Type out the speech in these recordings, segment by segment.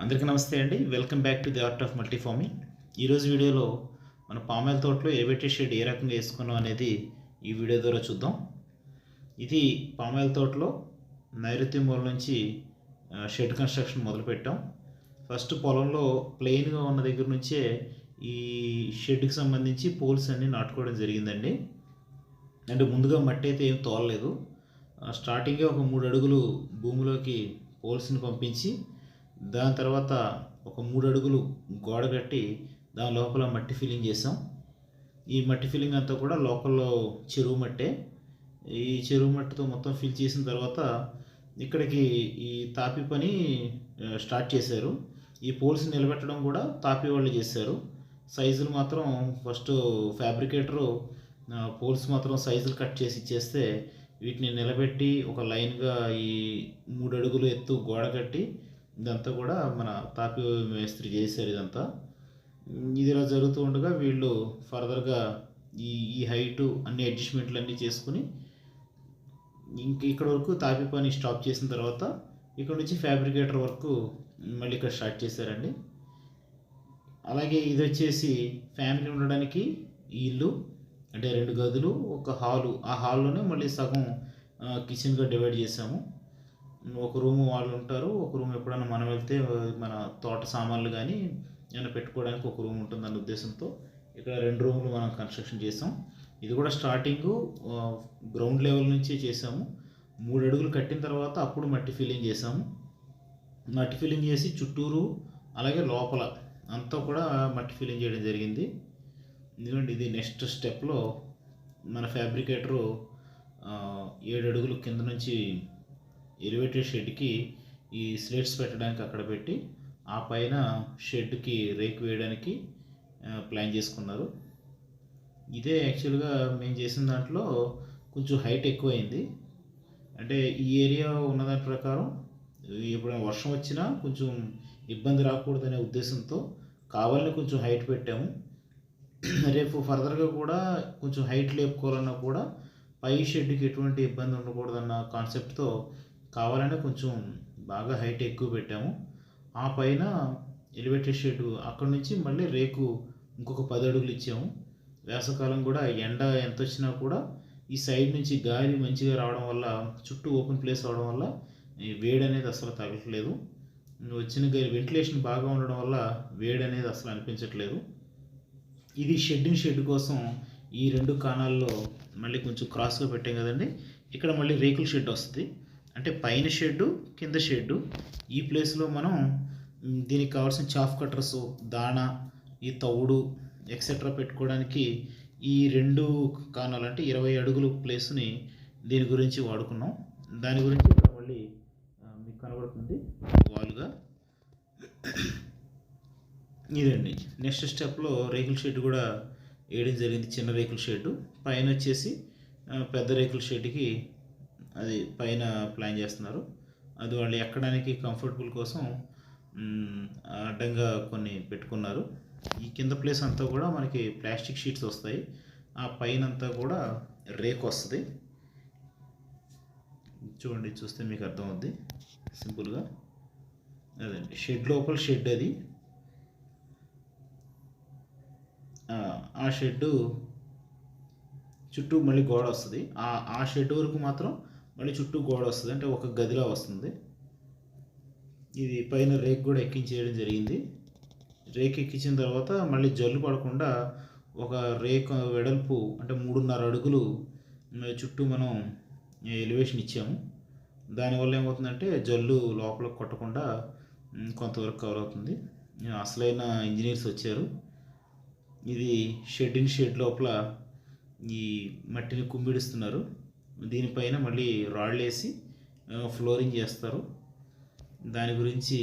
అందరికీ నమస్తే అండి. Welcome back to the art of multifarming ఈరోజు వీడియోలో మన పామాయిల్ తోటలో ఎలివేటెడ్ షెడ్ ఏ రకంగా వేసుకున్నాం అనేది ఈ వీడియో ద్వారా చూద్దాం. ఇది పామాయిల్ తోటలో నైరుతి మూల నుంచి షెడ్ కన్స్ట్రక్షన్ మొదలుపెట్టాం. ఫస్ట్ పొలంలో ప్లెయిన్గా ఉన్న దగ్గర నుంచే ఈ షెడ్కి సంబంధించి పోల్స్ అన్నీ నాటుకోవడం జరిగిందండి. అంటే ముందుగా మట్టి అయితే ఏం తోలలేదు. ఆ, స్టార్టింగే ఒక మూడు అడుగులు భూమిలోకి పోల్స్ని పంపించి దాని తర్వాత ఒక మూడు అడుగులు గోడ కట్టి దాని లోపల మట్టి ఫిల్లింగ్ చేసాం. ఈ మట్టి ఫిల్లింగ్ అంతా కూడా లోకల్లో చెరువు మట్టే. ఈ చెరువు మట్టితో మొత్తం ఫిల్ చేసిన తర్వాత ఇక్కడికి ఈ తాపి పని స్టార్ట్ చేశారు. ఈ పోల్స్ నిలబెట్టడం కూడా తాపి వాళ్ళు చేశారు. సైజులు మాత్రం ఫస్ట్ ఫ్యాబ్రికేటరు పోల్స్ మాత్రం సైజులు కట్ చేసి ఇచ్చేస్తే వీటిని నిలబెట్టి ఒక లైన్గా ఈ మూడు అడుగులు ఎత్తు గోడ కట్టి ఇదంతా కూడా మన తాపి మేస్త్రి చేశారు ఇదంతా. ఇది ఇలా జరుగుతూ ఉండగా వీళ్ళు ఫర్దర్గా ఈ ఈ హైటు అన్ని అడ్జస్ట్మెంట్లు అన్నీ చేసుకుని ఇంక ఇక్కడ వరకు తాపి పని స్టాప్ చేసిన తర్వాత ఇక్కడ నుంచి ఫ్యాబ్రికేటర్ వరకు మళ్ళీ ఇక్కడ స్టార్ట్ చేశారండి. అలాగే ఇది వచ్చేసి ఫ్యామిలీ ఉండడానికి ఇల్లు అంటే రెండు గదులు ఒక హాలు. ఆ హాల్లోనే మళ్ళీ సగం కిచెన్గా డివైడ్ చేసాము ఒక రూమ్ వాళ్ళు ఉంటారు ఒక రూమ్ ఎప్పుడైనా మనం వెళ్తే మన తోట సామాన్లు కానీ ఏమైనా పెట్టుకోవడానికి ఒక రూమ్ ఉంటుంది ఉంటుందన్న ఉద్దేశంతో ఇక్కడ రెండు రూములు మనం కన్స్ట్రక్షన్ చేసాం. ఇది కూడా స్టార్టింగ్ గ్రౌండ్ లెవెల్ నుంచే చేసాము. మూడు అడుగులు కట్టిన తర్వాత అప్పుడు మట్టి ఫిల్లింగ్ చేసాము. మట్టి ఫిల్లింగ్ చేసి చుట్టూరు అలాగే లోపల అంతా కూడా మట్టి ఫిల్లింగ్ చేయడం జరిగింది. ఎందుకంటే ఇది నెక్స్ట్ స్టెప్లో మన ఫ్యాబ్రికేటరు ఏడు అడుగులు కింద నుంచి ఎలివేటెడ్ షెడ్కి ఈ స్లేట్స్ పెట్టడానికి అక్కడ పెట్టి ఆ పైన షెడ్కి రేకు వేయడానికి ప్లాన్ చేసుకున్నారు. ఇదే యాక్చువల్గా మేము చేసిన దాంట్లో కొంచెం హైట్ ఎక్కువైంది. అంటే ఈ ఏరియా ఉన్నదాని ప్రకారం ఎప్పుడైనా వర్షం వచ్చినా కొంచెం ఇబ్బంది రాకూడదనే ఉద్దేశంతో కావాలని కొంచెం హైట్ పెట్టాము. రేపు ఫర్దర్గా కూడా కొంచెం హైట్ లేపుకోవాలన్నా కూడా పై షెడ్కి ఎటువంటి ఇబ్బంది ఉండకూడదన్న కాన్సెప్ట్తో కావాలనే కొంచెం బాగా హైట్ ఎక్కువ పెట్టాము. ఆ పైన ఎలివేటెడ్ షెడ్ అక్కడ నుంచి మళ్ళీ రేకు ఇంకొక పది అడుగులు ఇచ్చాము. వేసవకాలం కూడా ఎండ ఎంత వచ్చినా కూడా ఈ సైడ్ నుంచి గాలి మంచిగా రావడం వల్ల చుట్టూ ఓపెన్ ప్లేస్ అవడం వల్ల ఈ వేడి అనేది అసలు తగలట్లేదు. వచ్చిన గాలి వెంటిలేషన్ బాగా ఉండడం వల్ల వేడి అనేది అసలు అనిపించట్లేదు. ఇది షెడ్డింగ్ షెడ్ కోసం ఈ రెండు కాణాల్లో మళ్ళీ కొంచెం క్రాస్గా పెట్టాం కదండి. ఇక్కడ మళ్ళీ రేకుల షెడ్ వస్తుంది. అంటే పైన షెడ్డు కింద షెడ్డు. ఈ ప్లేస్లో మనం దీనికి కావాల్సిన చాఫ్ కట్టర్స్ దాణా ఈ తవుడు ఎక్సెట్రా పెట్టుకోవడానికి ఈ రెండు కాణాలు అంటే ఇరవై అడుగులు ప్లేస్ని దీని గురించి వాడుకున్నాం. దాని గురించి ఇక్కడ మళ్ళీ మీకు కనబడుతుంది. వాలుగా. ఇదండి. నెక్స్ట్ స్టెప్లో రేకుల షెడ్ కూడా వేయడం జరిగింది. చిన్న రేకుల షెడ్ పైన వచ్చేసి పెద్ద రేకుల షెడ్కి అది పైన ప్లాన్ చేస్తున్నారు. అది వాళ్ళు ఎక్కడానికి కంఫర్టబుల్ కోసం అడ్డంగా కొన్ని పెట్టుకున్నారు. ఈ కింద ప్లేస్ అంతా కూడా మనకి ప్లాస్టిక్ షీట్స్ వస్తాయి. ఆ పైన అంతా కూడా రేక్ వస్తుంది. చూడండి చూస్తే మీకు అర్థమవుద్ది. సింపుల్గా. అదండి. షెడ్ లోపల షెడ్ అది. ఆ, ఆ షెడ్డు చుట్టూ మళ్ళీ గోడ వస్తుంది. ఆ ఆ షెడ్ వరకు మాత్రం మళ్ళీ చుట్టూ గోడ వస్తుంది. అంటే ఒక గదిలా వస్తుంది. ఇది పైన రేక్ కూడా ఎక్కించేయడం జరిగింది. రేక్ ఎక్కించిన తర్వాత మళ్ళీ జల్లు పడకుండా ఒక రేక్ వెడల్పు అంటే మూడున్నర అడుగులు చుట్టూ మనం ఎలివేషన్ ఇచ్చాము. దానివల్ల ఏమవుతుందంటే జల్లు లోపల కొట్టకుండా కొంతవరకు కవర్ అవుతుంది. అసలైన ఇంజనీర్స్ వచ్చారు. ఇది షెడ్ ఇన్ షెడ్ లోపల ఈ మట్టిని కుమ్మిడిస్తున్నారు. దీనిపైన మళ్ళీ రాళ్ళు వేసి ఫ్లోరింగ్ చేస్తారు. దాని గురించి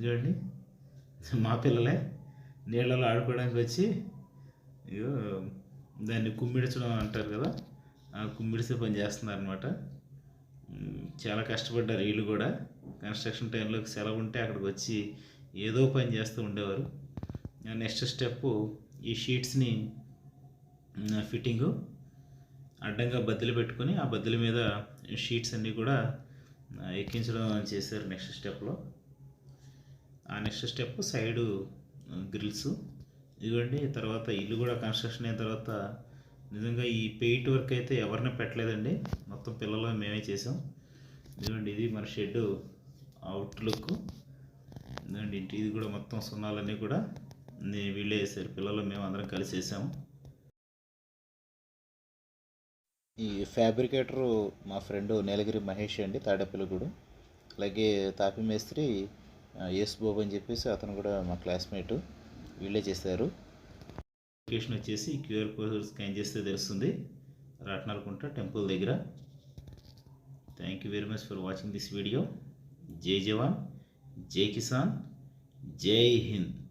చూడండి మా పిల్లలే నీళ్ళలో ఆడుకోవడానికి వచ్చి దాన్ని కుమ్మిడించడం అంటారు కదా ఆ కుమ్మిడిసే పని చేస్తున్నారు అనమాట చాలా కష్టపడ్డారు వీళ్ళు కూడా. కన్స్ట్రక్షన్ టైంలో సెలవు ఉంటే అక్కడికి వచ్చి ఏదో పని చేస్తూ ఉండేవారు. నెక్స్ట్ స్టెప్ ఈ షీట్స్ని ఫిట్టింగు. అడ్డంగా బద్దలు పెట్టుకొని ఆ బద్దల మీద షీట్స్ అన్నీ కూడా ఎక్కించడం చేశారు నెక్స్ట్ స్టెప్లో. ఆ నెక్స్ట్ స్టెప్ సైడు గ్రిల్స్. ఇదిగోండి తర్వాత ఇల్లు కూడా కన్స్ట్రక్షన్ అయిన తర్వాత నిజంగా ఈ పెయింట్ వర్క్ అయితే ఎవరిని పెట్టలేదండి. మొత్తం పిల్లలు మేమే చేసాం ఇదిగోండి ఇది మన షెడ్ అవుట్ లుక్. ఇదిగోండి ఇంటి ఇది కూడా మొత్తం సున్నాలన్నీ కూడా వీళ్ళే వేసారు పిల్లలు మేము అందరం కలిసి వేసాము ఈ ఫ్యాబ్రికేటరు మా ఫ్రెండ్ నీలగిరి మహేష్ అండి తాడేపల్లిగూడు అలాగే తాపి మేస్త్రి ఆ, యేసు బాబు అని చెప్పేసి అతను కూడా మా క్లాస్మేట్. వీళ్ళే చేశారు. లొకేషన్ వచ్చేసి క్యూఆర్ కోడ్ స్కాన్ చేస్తే తెలుస్తుంది. రాట్నాలకుంట టెంపుల్ దగ్గర. Thank you very much for watching this video జై జవాన్ జై కిసాన్ జై హింద్.